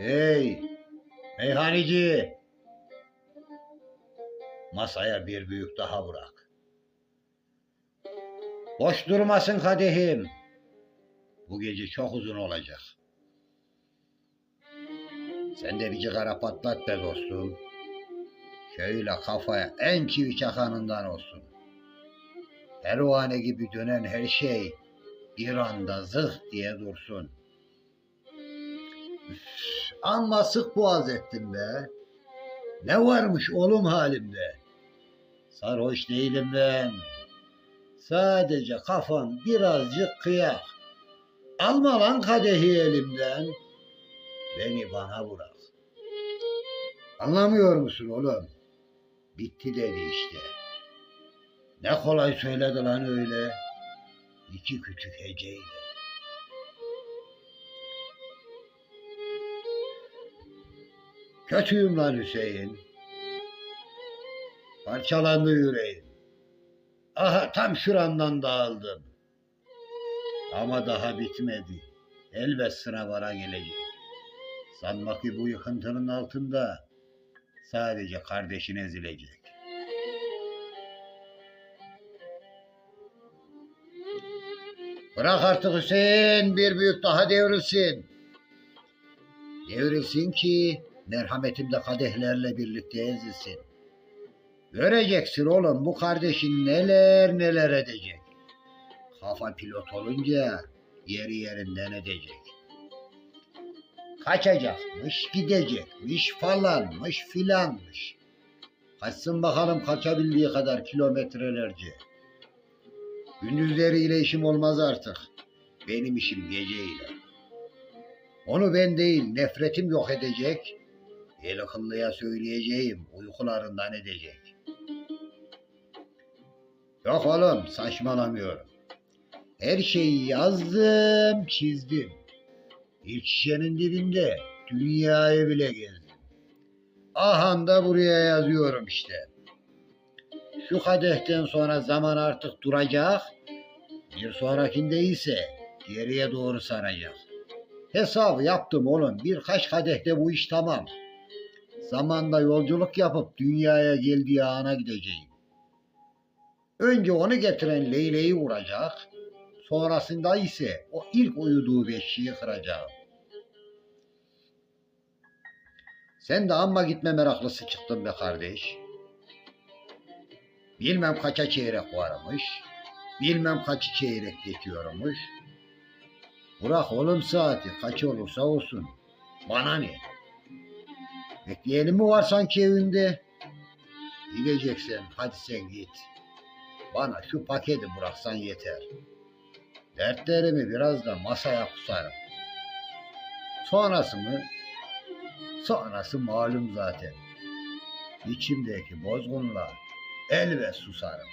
Hey, meyhaneci. Masaya bir büyük daha bırak. Boş durmasın kadehim. Bu gece çok uzun olacak. Sen de bir cigara patlat be dostum. Şöyle kafaya en çivi çakanından olsun. Pervane gibi dönen her şey bir anda zıh diye dursun. Amma sık boğaz ettim be. Ne varmış oğlum halimde? Sarhoş değilim ben. Sadece kafam birazcık kıyak. Alma lan kadehi elimden. Beni bana bırak. Anlamıyor musun oğlum? Bitti dedi işte. Ne kolay söyledi lan öyle. İki küçük heceyle. Kötüyüm lan Hüseyin. Parçalandı yüreğim. Aha tam şuramdan dağıldım. Ama daha bitmedi. Elbet sıra bana gelecek. Sanma ki bu yıkıntının altında sadece kardeşin ezilecek. Bırak artık Hüseyin bir büyük daha devrilsin. Devrilsin ki merhametim de kadehlerle birlikte ezilsin. Göreceksin oğlum bu kardeşin neler neler edecek. Kafa pilot olunca yeri yerinden edecek. Kaçacakmış, gidecekmiş falanmış filanmış. Kaçsın bakalım kaçabildiği kadar kilometrelerce. Gündüzleriyle işim olmaz artık. Benim işim geceyle. Onu ben değil nefretim yok edecek. El akıllıya söyleyeceğim uykularından edecek. Yok oğlum saçmalamıyorum. Her şeyi yazdım çizdim. İlk şişenin dibinde dünyayı bile gezdim. Ahan da buraya yazıyorum işte. Şu kadehten sonra zaman artık duracak. Bir sonrakinde ise geriye doğru saracak. Hesabı yaptım oğlum. Birkaç kadehte bu iş tamam. Zamanda yolculuk yapıp dünyaya geldiği ana gideceğim. Önce onu getiren Leyle'yi vuracak. Sonrasında ise o ilk uyuduğu beşiği kıracağım. Sen de amma gitme meraklısı çıktın be kardeş. Bilmem kaça çeyrek varmış. Bilmem kaçı çeyrek geçiyormuş. Bırak oğlum saati kaç olursa olsun. Bana ne? Bekleyelim mi var sanki evimde? Gideceksen hadi sen git. Bana şu paketi bıraksan yeter. Dertlerimi biraz da masaya kusarım. Sonrası mı? Sonrası malum zaten. İçimdeki bozgunla elbet susarım.